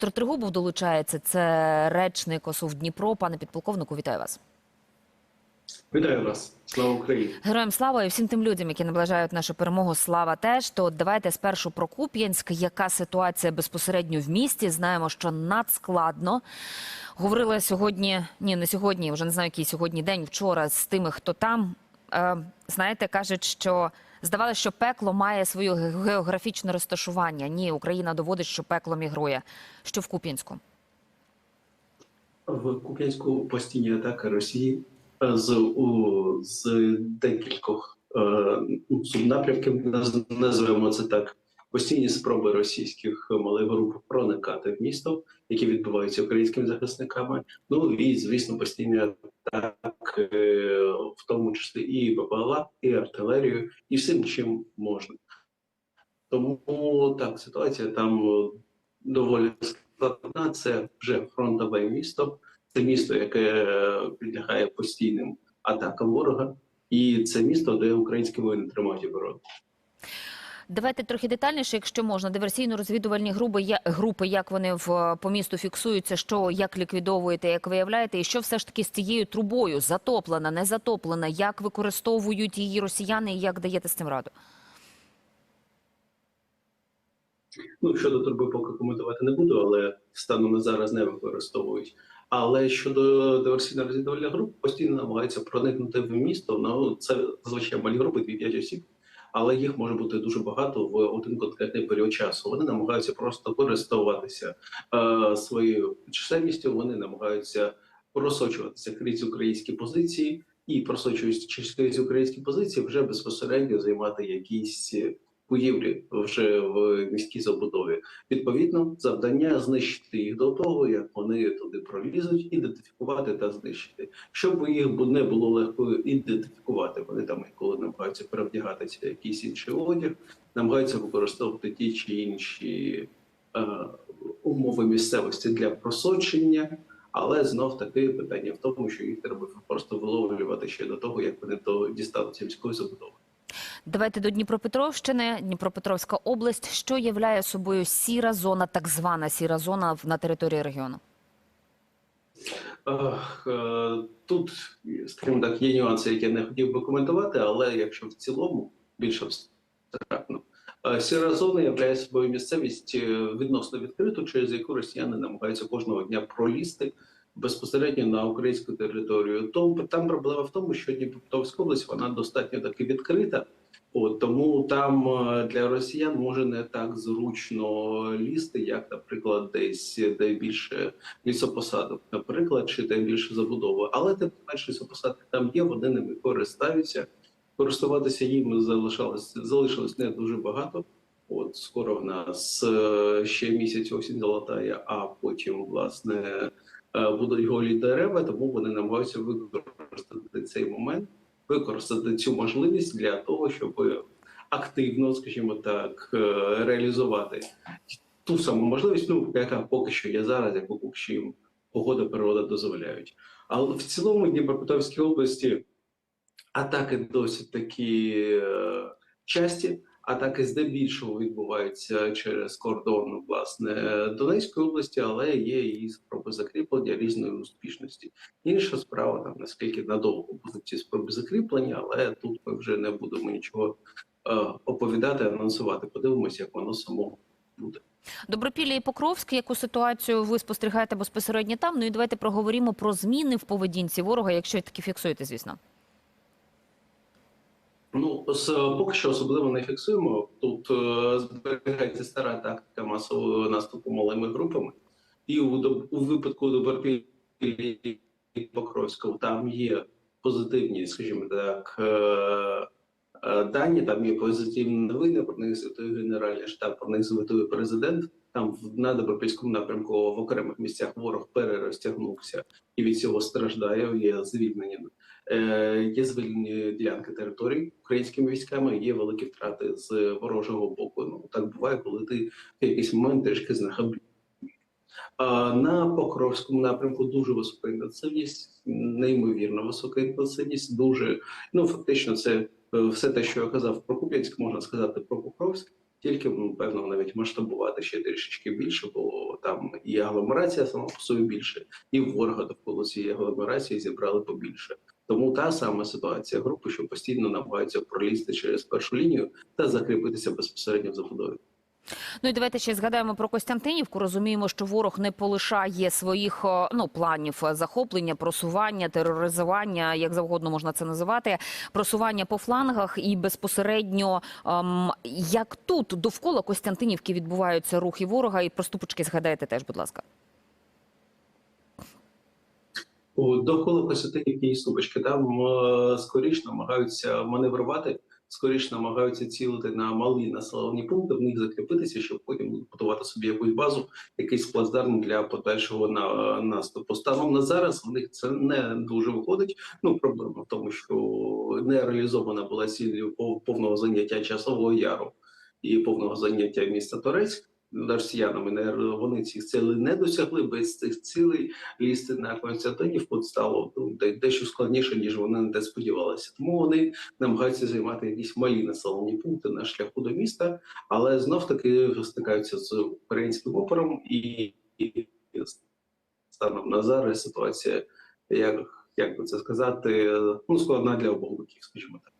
Віктор Тригубов долучається. Це речник ОСУВ Дніпро. Пане підполковнику, вітаю вас. Вітаю вас, слава Україні. Героям слава і всім тим людям, які наближають нашу перемогу. Слава теж. То давайте спершу про Куп'янськ. Яка ситуація безпосередньо в місті? Знаємо, що надскладно. Говорила сьогодні, ні, не сьогодні, вже не знаю, який сьогодні день, вчора з тими, хто там. Е, знаєте, кажуть, що здавалося, що пекло має своє географічне розташування. Ні, Україна доводить, що пекло мігрує. Що в Куп'янську? В Куп'янську постійні атаки Росії е, з, у, з декількох е, субнапрямків, називаємо це так. Постійні спроби російських малих груп проникати в місто, які відбуваються українськими захисниками. Ну і звісно, постійні атаки, е, в тому числі і БПЛА, і артилерію, і всім чим можна. Тому так, ситуація там е, доволі складна. Це вже фронтове місто. Це місто, яке е, підлягає постійним атакам ворога, і це місто, де українські воїни тримають оборону. Давайте трохи детальніше, якщо можна. Диверсійно-розвідувальні групи, групи, як вони в по місту фіксуються, що як ліквідовуєте, як виявляєте, і що все ж таки з цією трубою затоплена, не затоплена, як використовують її росіяни, і як даєте з цим раду? Ну щодо турби, поки коментувати не буду, але станом на зараз не використовують. Але щодо диверсійно-розвідувальних груп, постійно намагаються проникнути в місто. Ну це зазвичай малі групи, 2-5 осіб, але їх може бути дуже багато в один конкретний період часу. Вони намагаються просто користуватися е, своєю чисельністю. Вони намагаються просочуватися крізь українські позиції і просочуючись крізь українські позиції, вже безпосередньо займати якісь будівлі вже в міській забудові. Відповідно, завдання знищити їх до того, як вони туди пролізуть, ідентифікувати та знищити. Щоб їх не було легко ідентифікувати, вони там інколи намагаються перевдягатися якийсь інший одяг, намагаються використовувати ті чи інші е, умови місцевості для просочення. Але знов таки питання в тому, що їх треба просто виловлювати ще до того, як вони дістануться міської забудови. Давайте до Дніпропетровщини, Дніпропетровська область. Що являє собою сіра зона, так звана сіра зона на території регіону? Е, Тут, скажімо так, є нюанси, які я не хотів би коментувати, але якщо в цілому більш абстрактно. Е, Сіра зона являє собою місцевість е, відносно відкриту, через яку росіяни намагаються кожного дня пролізти безпосередньо на українську територію. Тому там проблема в тому, що Дніпропетровська область вона достатньо таки відкрита. От, тому там е, для росіян може не так зручно лізти, як, наприклад, десь де більше лісопосадок, наприклад, чи де більше забудови. Але тим менше лісопосадки там є, вони ними користаються. Користуватися їм залишалось залишилось не дуже багато. От скоро в нас е, ще місяць осінь золотає, а потім власне е, будуть голі дерева, тому вони намагаються використати цей момент, використати цю можливість для того, щоб активно, скажімо так, е, реалізувати ту саму можливість, ну яка поки що є зараз, яку поки що їм погода природа дозволяють. Але в цілому Дніпропетровській області атаки досить такі часті. Атаки здебільшого відбуваються через кордон власне Донецької області, але є і спроби закріплення різної успішності. Інша справа там наскільки надовго будуть ці спроби закріплення, але тут ми вже не будемо нічого е, оповідати, анонсувати. Подивимося, як воно само буде. Добропілля і Покровськ, яку ситуацію ви спостерігаєте безпосередньо там? Ну і давайте проговоримо про зміни в поведінці ворога, якщо таки фіксуєте, звісно. З, поки що особливо не фіксуємо. Тут е, зберігається стара тактика масового наступу малими групами, і у, у випадку добропілі і Покровського там є позитивні, скажімо так, е, е, дані, там є позитивні новини, про них звітує Генеральний штаб, про них звітує президент. Там на Добропільському напрямку в окремих місцях ворог перерозтягнувся і від цього страждає. Є звільнення Е, Є звільнені ділянки територій українськими військами, є великі втрати з ворожого боку. Ну так буває, коли ти в якийсь момент трішки знахаблюєш. На Покровському напрямку дуже висока інтенсивність, неймовірно висока інтенсивність. Дуже ну фактично, це е, все те, що я казав про Куп'янськ, можна сказати про Покровськ. тільки м, певно навіть масштабувати ще трішечки більше, бо там і агломерація сама по собі більше, і ворога довкола цієї агломерації зібрали побільше. Тому та сама ситуація групи, що постійно намагаються пролізти через першу лінію та закріпитися безпосередньо в забудові. Ну і давайте ще згадаємо про Костянтинівку. Розуміємо, що ворог не полишає своїх ну планів е, захоплення, просування, тероризування, як завгодно можна це називати, просування по флангах і безпосередньо ем, як тут довкола Костянтинівки відбуваються рухи ворога. І про ступочки згадайте теж, будь ласка. Довкола Костянтинівки і Ступочки там е, скоріш намагаються маневрувати, скоріш намагаються цілити на малі населені пункти, в них закріпитися, щоб потім будувати собі якусь базу, якийсь плацдарм для подальшого на, наступу. Станом на зараз в них це не дуже виходить. Ну проблема в тому, що не реалізована була пов- повного заняття часового яру і повного заняття міста Торецьк. Росіянами вони цих цілей не досягли без цих цілей лізти на Константинівку стало ну, дещо складніше, ніж вони не сподівалися. Тому вони намагаються займати якісь малі населені пункти на шляху до міста, але знов таки стикаються з українським опором і станом на зараз ситуація, як, як би це сказати, ну складна для обох боків, скажімо так.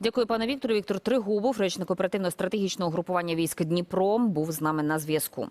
Дякую, пане Віктору. Віктор Тригубов, речник оперативно-стратегічного групування військ Дніпро, був з нами на зв'язку.